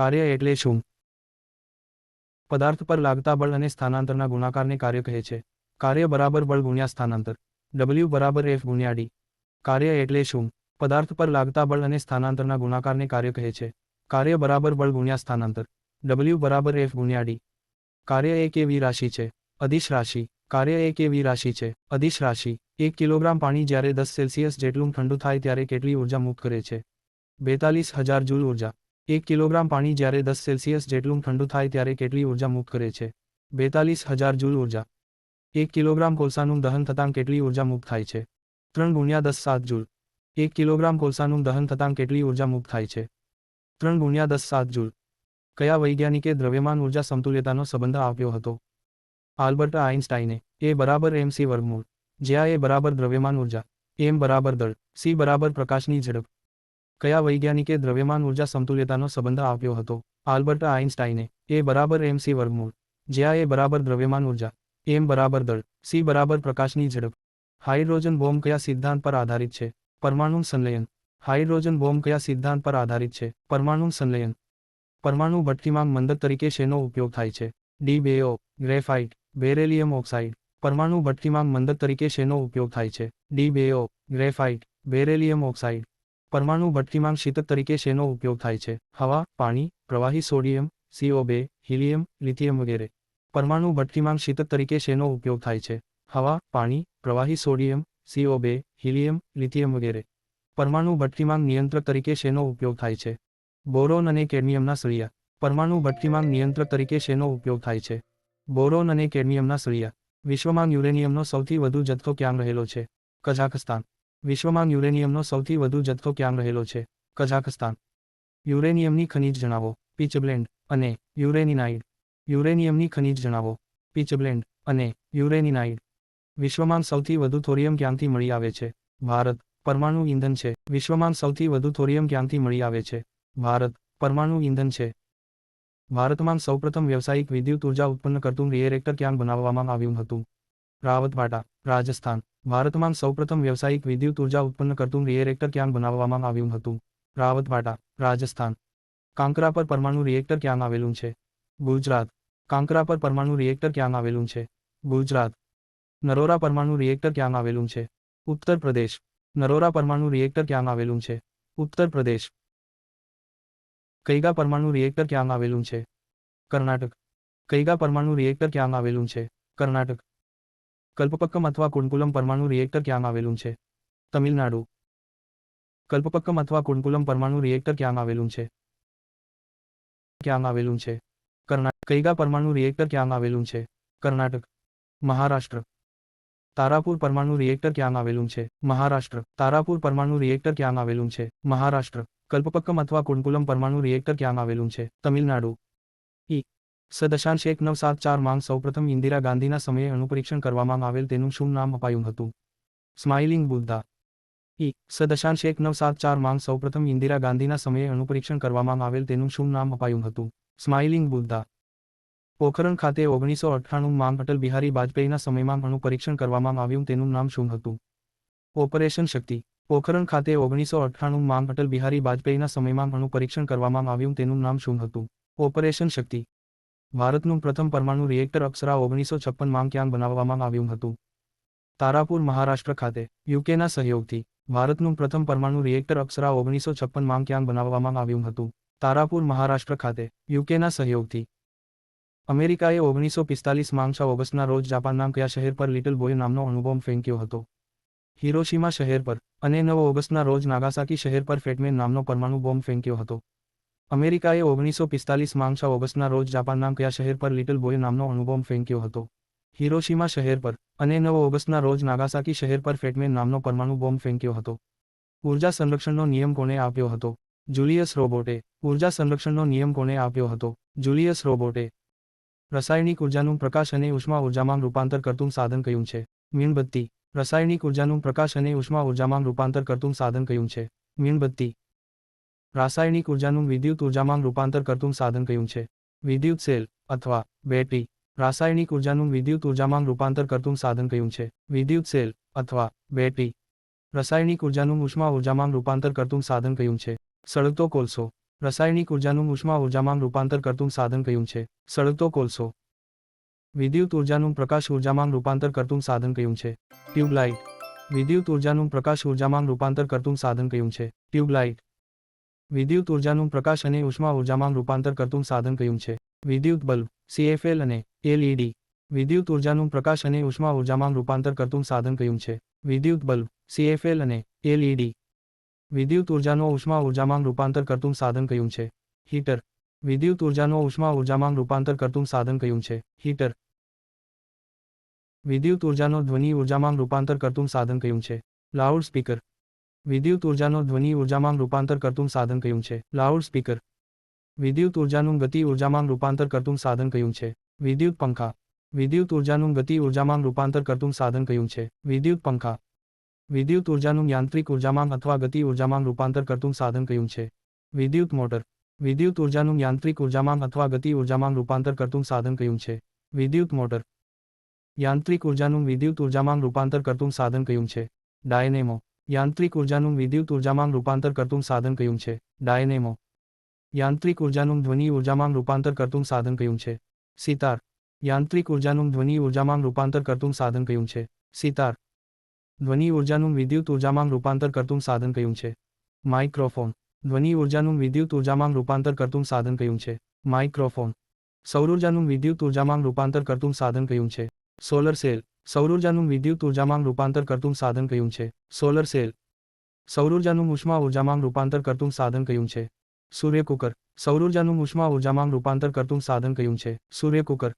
કાર્ય એટલે શું? પદાર્થ પર લાગતા બળ અને સ્થાનાંતરના ગુણાકારને કાર્ય કહે છે. કાર્ય બરાબર બળ ગુણ્યા સ્થાનાંતર. ડબલ્યુ બરાબર એફ ગુણ્યા ડી કાર્ય એટલે શું? પદાર્થ પર લાગતા બળ અને સ્થાનાંતરના ગુણાકારને કાર્ય કહે છે. કાર્ય બરાબર બળ ગુણ્યા સ્થાનાંતર. ડબલ્યુ બરાબર એફ ગુણ્યા ડી કાર્ય એક એવી રાશિ છે. અધિશ રાશિ. કાર્ય એક એવી રાશિ છે. અધિશ રાશિ. એક કિલોગ્રામ પાણી જ્યારે દસ સેલ્સિયસ જેટલું ઠંડુ થાય ત્યારે કેટલી ઊર્જા મુક્ત કરે છે? બેતાલીસ હજાર જૂલ ઊર્જા. એક કિલોગ્રામ પાણી જ્યારે દસ સેલ્સિયસ જેટલું ઠંડુ થાય ત્યારે કેટલી ઊર્જા મુક્ત કરે છે? બેતાલીસ હજાર જૂલ ઊર્જા. એક કિલોગ્રામ કોલસાનું દહન થતાં કેટલી ઊર્જા મુક્ત થાય છે? ત્રણ ગુણ્યા દસ સાત જૂલ. એક કિલોગ્રામ કોલસાનું દહન થતાં કેટલી ઊર્જા મુક્ત થાય છે? ત્રણ ગુણ્યા દસ સાત જૂલ. કયા વૈજ્ઞાનિકે દ્રવ્યમાન ઊર્જા સમતુલ્યતાનો સંબંધ આપ્યો હતો? આલ્બર્ટ આઇન્સ્ટાઈને એ બરાબર એમ સી વર્ગમૂળ. જ્યાં એ બરાબર દ્રવ્યમાન ઊર્જા. એમ બરાબર દળ. સી બરાબર પ્રકાશની ઝડપ. કયા વૈજ્ઞાનિકે દ્રવ્યમાન ઊર્જા સમતુલ્યતાનો સંબંધ આપ્યો હતો? આલ્બર્ટ આઇન્સ્ટાઈને એ બરાબર એમ સી વર્ગમૂળ. જ્યાં એ બરાબર દ્રવ્યમાન ઊર્જા. એમ બરાબર દળ. સી બરાબર પ્રકાશની ઝડપ. હાઇડ્રોજન બોમ્બ કયા સિદ્ધાંત પર આધારિત છે? પરમાણુ સંલયન. હાઇડ્રોજન બોમ્બ કયા સિદ્ધાંત પર આધારિત છે? પરમાણુ સંલયન. પરમાણુ ભઠ્ઠીમાં મંદક તરીકે શેનો ઉપયોગ થાય છે? ડી બેઓ ગ્રેફાઇટ, બેરેલિયમ ઓક્સાઇડ. પરમાણુ ભઠ્ઠીમાં મંદક તરીકે શેનો ઉપયોગ થાય છે? ડી બેઓ ગ્રેફાઇટ, બેરેલિયમ ઓક્સાઇડ. પરમાણુ ભઠ્ઠીમાં શીતક તરીકે શેનો ઉપયોગ થાય છે? હવા, પાણી, પ્રવાહી સોડિયમ સીઓ બે, હિલિયમ, લિથિયમ વગેરે. પરમાણુ ભઠ્ઠીમાં શીતક તરીકે શેનો ઉપયોગ થાય છે? હવા, પાણી, પ્રવાહી સોડિયમ સીઓ બે, હિલિયમ, લિથિયમ વગેરે. પરમાણુ ભઠ્ઠીમાં નિયંત્રક તરીકે શેનો ઉપયોગ થાય છે? બોરોન અને કેડમિયમના સળિયા. પરમાણુ ભઠ્ઠીમાં નિયંત્રક તરીકે શેનો ઉપયોગ થાય છે? બોરોન અને કેડમિયમના સળિયા. વિશ્વમાં યુરેનિયમનો સૌથી વધુ જથ્થો ક્યાં રહેલો છે? કઝાકસ્તાન વિશ્વમાં યુરેનિયમનો સૌથી વધુ જથ્થો ક્યાં રહેલો છે? કઝાકસ્તાન યુરેનિયમની ખનિજ જણાવો. પિચબ્લેન્ડ અને યુરેનિનાઇડ. યુરેનિયમની ખનિજ જણાવો. પિચબ્લેન્ડ અને યુરેનિનાઇડ. વિશ્વમાં સૌથી વધુ થોરિયમ ક્યાંથી મળી આવે છે? ભારત, પરમાણુ ઇંધન છે. વિશ્વમાં સૌથી વધુ થોરિયમ ક્યાંથી મળી આવે છે? ભારત, પરમાણુ ઇંધન છે. ભારતમાં સૌપ્રથમ વ્યવસાયિક વિદ્યુત ઊર્જા ઉત્પન્ન કરતું રિએરેક્ટર ક્યાં બનાવવામાં આવ્યું હતું? રાવતવાડા રાજસ્થાન. ભારતમાં સૌપ્રથમ વ્યવસાયિક વિદ્યુત ઊર્જા ઉત્પન્ન કરતું રિએરેક્ટર ક્યાં બનાવવામાં આવ્યું હતું? રાવતપાટા રાજસ્થાન. કાંકરા પર પરમાણુ રિએક્ટર ક્યાં આવેલું છે? ગુજરાત. કાંકરા પર પરમાણુ રિએક્ટર ક્યાં આવેલું છે? ગુજરાત. નરોરા પરમાણુ રિએક્ટર ક્યાં આવેલું છે? ઉત્તર પ્રદેશ. નરોરા પરમાણુ રિએક્ટર ક્યાં આવેલું છે? ઉત્તર પ્રદેશ. કૈગા પરમાણુ રિએક્ટર ક્યાં આવેલું છે? કર્ણાટક. કૈગા પરમાણુ રિએક્ટર ક્યાં આવેલું છે? કર્ણાટક. કલ્પપક્કમ અથવા કુંડકુલમ પરમાણુ રિએક્ટર ક્યાં આવેલું છે? તમિલનાડુ. કલ્પપક્કમ અથવા કુંડકુલમ પરમાણુ રિએક્ટર ક્યાં આવેલું છે? ક્યાં આવેલું છે? કર્ણાટક કૈગા પરમાણુ રિએક્ટર ક્યાં આવેલું છે? કર્ણાટક. મહારાષ્ટ્ર. તારાપુર પરમાણુ રિએક્ટર ક્યાં આવેલું છે? મહારાષ્ટ્ર. તારાપુર પરમાણુ રિએક્ટર ક્યાં આવેલું છે? મહારાષ્ટ્ર. કલ્પપક્કમ અથવા કુંડકુલમ પરમાણુ રિએક્ટર ક્યાં આવેલું છે? તમિલનાડુ. ઈ સ દશાંશ એક નવ સાત ચાર માંગ. સૌપ્રથમ ઇન્દિરા ગાંધીના સમયે અણુપરીક્ષણ કરવામાં આવેલ તેનું શું નામ અપાયું હતું? સ્માઇલિંગ બુદ્ધા ઈ સ દશાંશ એક નવ સાત ચાર માંગ. સૌપ્રથમ ઇન્દિરા ગાંધીના સમયે અણુપરીક્ષણ કરવામાં આવેલ તેનું શું નામ અપાયું હતું? સ્માઇલિંગ બુદ્ધા પોખરણ ખાતે ઓગણીસો અઠ્ઠાણું માંગ. અટલ બિહારી વાજપેયીના સમયમાં અણુપરીક્ષણ કરવામાં આવ્યું તેનું નામ શું હતું? ઓપરેશન શક્તિ. પોખરણ ખાતે ઓગણીસો અઠ્ઠાણું માંગ. અટલ બિહારી વાજપેયીના સમયમાં અણુ પરીક્ષણ કરવામાં આવ્યું તેનું નામ શું હતું? ઓપરેશન શક્તિ. ભારતનું પ્રથમ પરમાણુ રિએક્ટર અપ્સરા ઓગણીસો છપ્પનમાં ક્યાં બનાવવામાં આવ્યું હતું? તારાપુર, મહારાષ્ટ્ર ખાતે યુકેના સહયોગથી, ભારતનું પ્રથમ પરમાણુ રિએક્ટર અપ્સરા ઓગણીસો છપ્પન માંગ ક્યાં બનાવવામાં આવ્યું હતું? તારાપુર, મહારાષ્ટ્ર ખાતે યુકેના સહયોગથી. અમેરિકાએ ઓગણીસો પિસ્તાલીસ માંગ છ ઓગસ્ટના રોજ જાપાનના કયા શહેર પર લિટલ બોય નામનો અણુબોમ્બ ફેંક્યો હતો? હિરોશીમા શહેર પર અને નવ ઓગસ્ટના રોજ નાગાસાકી શહેર પર ફેટમેન નામનો પરમાણુ બોમ્બ ફેંક્યો હતો. અમેરિકાએ ઓગણીસો પિસ્તાલીસ છ ઓગસ્ટના રોજ જાપાનના કયા શહેર પર લિટલ બોય નામનો અણુબોમ્બ ફેંક્યો હતો? હિરોશીમા શહેર પર. અને નવ ઓગસ્ટના રોજ નાગાસાકી શહેર પર ફેટમેન નામનો પરમાણુ બોમ્બ ફેંક્યો હતો. ઊર્જા સંરક્ષણનો નિયમ કોણે આપ્યો હતો? જુલિયસ રોબોટે. ઊર્જા સંરક્ષણનો નિયમ કોણે આપ્યો હતો? જુલિયસ રોબોટે. રાસાયણિક ઉર્જાનું પ્રકાશ અને ઉષ્મા ઉર્જામાં રૂપાંતર કરતું સાધન કયું છે? મીણબત્તી. રાસાયણિક ઉર્જાનું પ્રકાશ અને ઉષ્મા ઉર્જામાં રૂપાંતર કરતું સાધન કયું છે? મીણબત્તી. રાસાયણિક ઉર્જાનું વિદ્યુત ઉર્જામાં રૂપાંતર કરતું સાધન કયું છે? વિદ્યુત સેલ અથવા બેટરી રાસાયણિક ઉર્જાનું વિદ્યુત ઉર્જામાં રૂપાંતર કરતું સાધન કયું છે? વિદ્યુત સેલ અથવા બેટરી રાસાયણિક ઉર્જાનું ઉષ્મા ઉર્જામાં રૂપાંતર કરતું સાધન કયું છે? સળગતો કોલસો રાસાયણિક ઉર્જાનું ઉષ્મા ઉર્જામાં રૂપાંતર કરતું સાધન કયું છે? સળગતો કોલસો વિદ્યુત ઉર્જાનું પ્રકાશ ઉર્જામાં રૂપાંતર કરતું સાધન કયું છે? ટ્યુબલાઇટ વિદ્યુત ઉર્જાનું પ્રકાશ ઉર્જામાં રૂપાંતર કરતું સાધન કયું છે? ટ્યુબલાઇટ વિદ્યુત ઉર્જાનું પ્રકાશ અને ઉષ્મા ઉર્જામાં રૂપાંતર કરતું સાધન કયું છે? વિદ્યુત બલ્બ સીએફએલ અને એલઈડી વિદ્યુત ઉર્જાનું પ્રકાશ અને ઉષ્મા ઉર્જામાં રૂપાંતર કરતું સાધન કયું છે? વિદ્યુત બલ્બ સીએફએલ અને એલઈડી વિદ્યુત ઉર્જાનો ઉષ્મા ઉર્જામાં રૂપાંતર કરતું સાધન કયું છે? હીટર. વિદ્યુત ઉર્જાનો ઉષ્મા ઉર્જામાં રૂપાંતર કરતું સાધન કયું છે? હીટર. વિદ્યુત ઉર્જાનો ધ્વનિ ઉર્જામાં રૂપાંતર કરતું સાધન કયું છે? લાઉડ સ્પીકર વિદ્યુત ઉર્જાનો ધ્વનિ ઉર્જામાં રૂપાંતર કરતું સાધન કયું છે? લાઉડ સ્પીકર વિદ્યુત ઉર્જાનું ગતિ ઉર્જામાં રૂપાંતર કરતું સાધન કયું છે? વિદ્યુત પંખા. વિદ્યુત ઉર્જાનું ગતિ ઉર્જામાં રૂપાંતર કરતું સાધન કયું છે? વિદ્યુત પંખા. વિદ્યુત ઉર્જાનું યાંત્રિક ઉર્જામાં અથવા ગતિ ઉર્જામાં રૂપાંતર કરતું સાધન કયું છે? વિદ્યુત મોટર. વિદ્યુત ઉર્જાનું યાંત્રિક ઉર્જામાં અથવા ગતિ ઉર્જામાં રૂપાંતર કરતું સાધન કયું છે? વિદ્યુત મોટર. યાંત્રિક ઉર્જાનું વિદ્યુત ઉર્જામાં રૂપાંતર કરતું સાધન કયું છે? ડાયનેમો યાંત્રિક ઉર્જાનું વિદ્યુત ઉર્જામાં રૂપાંતર કરતું સાધન કયું છે? ડાયનેમો. યાંત્રિક ઉર્જાનું ધ્વનિ ઉર્જામાં રૂપાંતર કરતું સાધન કયું છે? સિતાર. યાંત્રિક ઉર્જાનું ધ્વનિ ઉર્જામાં રૂપાંતર કરતું સાધન કયું છે? સિતાર. ધ્વનિ ઉર્જાનું વિદ્યુત ઉર્જામાં રૂપાંતર કરતું સાધન કયું છે? માઇક્રોફોન. ધ્વનિ ઉર્જાનું વિદ્યુત ઉર્જામાં રૂપાંતર કરતું સાધન કયું છે? માઇક્રોફોન. સૌરોર્જાનું વિદ્યુત ઉર્જામાં રૂપાંતર કરતું સાધન કયું છે? Solar cell. સૌરોર્જાનું વિદ્યુત ઉર્જામાં રૂપાંતર કરતું સાધન કયું છે? Solar cell. સૌરોર્જાનું ઉષ્મા ઉર્જામાં રૂપાંતર કરતું સાધન કયું છે? સૂર્યકુકર સૌરોર્જાનું ઉષ્મા ઉર્જામાં રૂપાંતર કરતું સાધન કયું છે? સૂર્યકુકર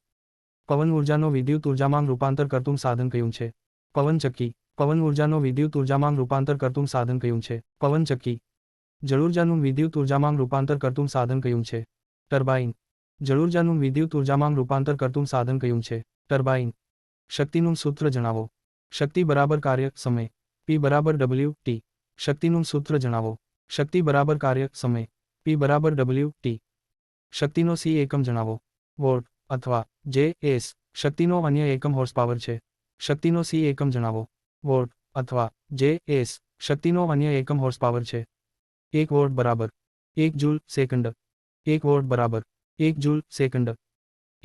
પવન ઉર્જાનો વિદ્યુત ઉર્જામાં રૂપાંતર કરતું સાધન કયું છે? પવનચક્કી પવન ઉર્જાનો વિદ્યુત ઉર્જામાં રૂપાંતર કરતું સાધન કયું છે? પવનચક્કી જળઉર્જાનું વિદ્યુત ઉર્જામાં રૂપાંતર કરતું સાધન કયું છે? ટર્બાઇન. જળઉર્જાનું વિદ્યુત ઉર્જામાં રૂપાંતર કરતું સાધન કયું છે? ટર્બાઇન. શક્તિનું સૂત્ર જણાવો. શક્તિ બરાબર કાર્ય સમય. પી બરાબર ડબલ્યુ ટી શક્તિનું સૂત્ર જણાવો. શક્તિ બરાબર કાર્ય સમય. પી બરાબર ડબલ્યુ ટી શક્તિનો સી એકમ જણાવો. વોટ અથવા જે એસ શક્તિનો અન્ય એકમ હોર્સપાવર છે. શક્તિનો સી એકમ જણાવો. વોટ અથવા જે એસ શક્તિનો અન્ય એકમ હોર્સપાવર છે. એક વોટ બરાબર. એક જૂલ સેકન્ડ. એક વોટ બરાબર. એક જૂલ સેકન્ડ.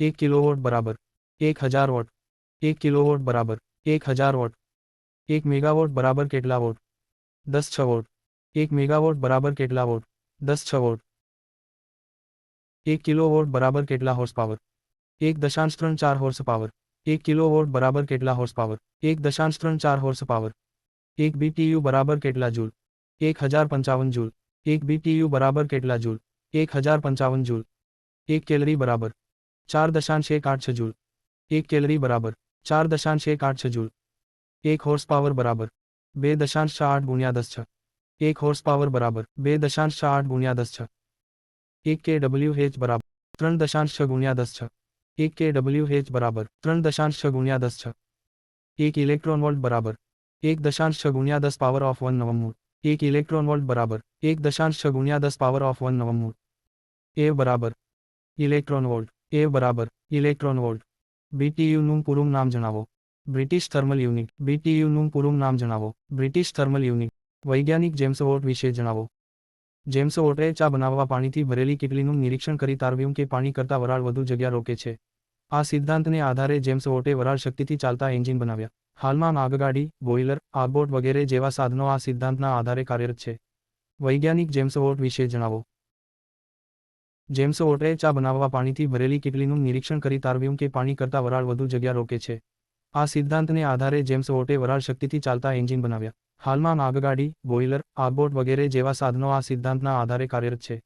એક કિલોવોટ બરાબર. એક હજાર વોટ. એક કિલોવોટ બરાબર એક હજાર વોટ એક મેગાવોટ બરાબર કેટલા વોટ દસ છ વોટ એક મેગાવોટ બરાબર કેટલા વોટ દસ છ વોટ એક કિલોવોટ બરાબર કેટલા હોર્સ પાવર એક દશાંશ ત્રણ ચાર હોર્સ પાવર એક કિલોવોટ બરાબર કેટલા હોર્સ પાવર એક દશાંશ ત્રણ ચાર હોર્સ પાવર એક બીટીયુ બરાબર કેટલા જૂલ એક હજાર પંચાવન જૂલ એક બીટીયુ બરાબર કેટલા જૂલ એક હજાર પંચાવન જૂલ એક કેલરી બરાબર ચાર દશાંશ એક આઠ છ જૂલ એક કેલરી બરાબર ચાર દશાંશ એક આઠ છ જૂલ એક હોર્સ પાવર બરાબર બે દશાંશ છ આઠ ગુણ્યા દસ છ એક હોર્સ પાવર બરાબર બે દશાંશ છ આઠ ગુણ્યા દસ છ એક કે ડબલ્યુ એચ બરાબર ત્રણ દશાંશ છ ગુણ્યા દસ છ એક કે ડબલ્યુ એચ બરાબર ત્રણ દશાંશ છ ગુણ્યા દસ છ એક ઇલેક્ટ્રોન વોલ્ટ બરાબર એક દશાંશ છ ગુણ્યા દસ પાવર ઓફ વન નવમૂળ એક ઇલેક્ટ્રોન વોલ્ટ બરાબર એક દશાંશ છ ગુણ્યા દસ પાવર ઓફ વન નવમૂળ એ બરાબર ઇલેક્ટ્રોન વોલ્ટ એ બરાબર ઇલેક્ટ્રોન વોલ્ટ બીટીયુનું પૂરું નામ જણાવો. બ્રિટિશ થર્મલ યુનિટ બીટીયુનું પૂરું નામ જણાવો. બ્રિટિશ થર્મલ યુનિટ વૈજ્ઞાનિક જેમ્સ વોટ વિશે જણાવો. જેમ્સ વોટે ચા બનાવવા પાણીથી ભરેલી કેટલીનું નિરીક્ષણ કરી તારવ્યું કે પાણી કરતાં વરાળ વધુ જગ્યા રોકે છે. આ સિદ્ધાંતને આધારે જેમ્સ વોટે વરાળ શક્તિથી ચાલતા એન્જિન બનાવ્યા. હાલમાં આગગાડી બોઇલર આગબોટ વગેરે જેવા સાધનો આ સિદ્ધાંતના આધારે કાર્યરત છે. વૈજ્ઞાનિક જેમ્સ વોટ વિશે જણાવો. જેમ્સ ઓટરે ચા બનાવવા પાણીથી ભરેલી કેટલીનું નિરીક્ષણ કરી તારવ્યું કે પાણી કરતાં વરાળ વધુ જગ્યા રોકે છે. આ સિદ્ધાંતને આધારે જેમ્સ ઓટે વરાળ શક્તિથી ચાલતા એન્જિન બનાવ્યા. હાલમાં આગગાડી બોઇલર આગબોટ વગેરે જેવા સાધનો આ સિદ્ધાંતના આધારે કાર્યરત છે.